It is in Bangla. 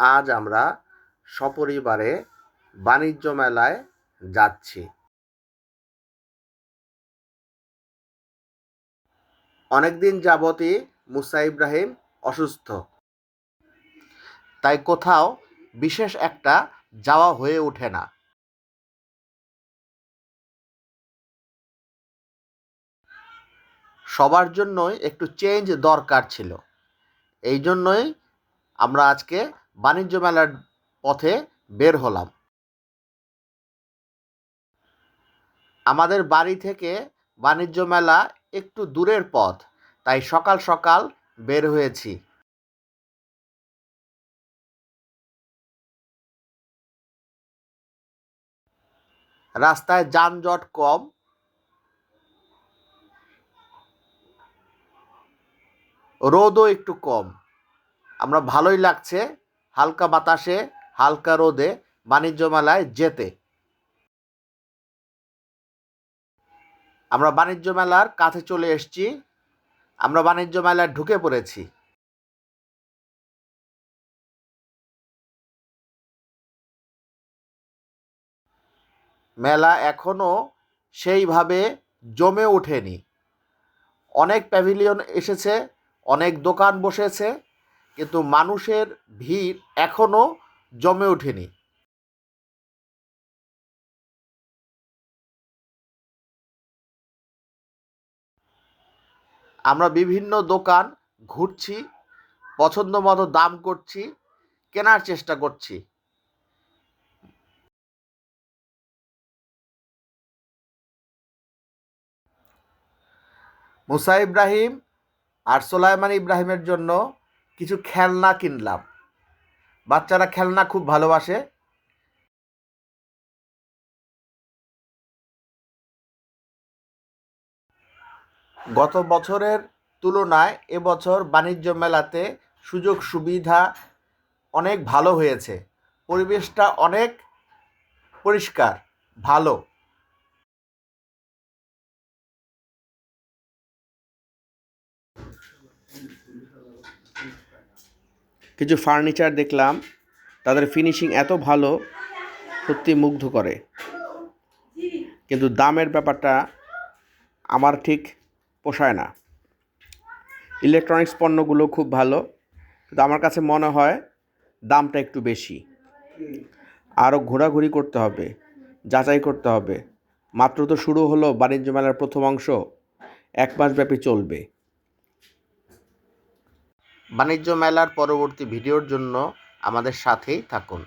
আজ আমরা সপরিবারে বাণিজ্য মেলায় যাচ্ছি। অনেকদিন যাবতই মুসা ইব্রাহিম অসুস্থ। তাই কোথাও বিশেষ একটা যাওয়া হয়ে ওঠে না। সবার জন্যই একটু চেঞ্জ দরকার ছিল। এই জন্যই আমরা আজকে বাণিজ্য মেলার পথে বের হলাম। আমাদের বাড়ি থেকে বাণিজ্য মেলা একটু দূরের পথ, তাই সকাল সকাল বের হয়েছি। রাস্তায় যানজট কম। রোদও একটু কম। আমরা ভালোই লাগছে হালকা বাতাসে, হালকা রোদে বাণিজ্য মেলায় যেতে। আমরা বাণিজ্য মেলার কাছে চলে এসেছি। আমরা বাণিজ্য মেলায় ঢুকে পড়েছি। মেলা এখনও সেইভাবে জমে ওঠেনি। অনেক প্যাভিলিয়ন এসেছে, অনেক দোকান বসেছে। কিন্তু মানুষের ভিড় এখনও জমে ওঠেনি। আমরা বিভিন্ন দোকান ঘুরছি পছন্দ মতো দাম করছি, কেনার চেষ্টা করছি। মুসা ইব্রাহিম আর সোলাইমান ইব্রাহিমের জন্য কিছু খেলনা কিনলাম। বাচ্চারা খেলনা খুব ভালোবাসে। গত বছরের তুলনায় এবছর বাণিজ্য মেলাতে সুযোগ সুবিধা অনেক ভালো হয়েছে। পরিবেশটা অনেক পরিষ্কার, ভালো। কিছু ফার্নিচার দেখলাম, তাদের ফিনিশিং এত ভালো, সত্যি মুগ্ধ করে। কিন্তু দামের ব্যাপারটা আমার ঠিক পোষায় না। ইলেকট্রনিক্স পণ্যগুলো খুব ভালো, কিন্তু আমার কাছে মনে হয় দামটা একটু বেশি। আরও ঘোরাঘুরি করতে হবে, যাচাই করতে হবে। মাত্র তো শুরু হলো বাণিজ্য মেলার প্রথম অংশ, এক মাস ব্যাপী চলবে। বাণিজ্য মেলার পরবর্তী ভিডিওর জন্য আমাদের সাথেই থাকুন।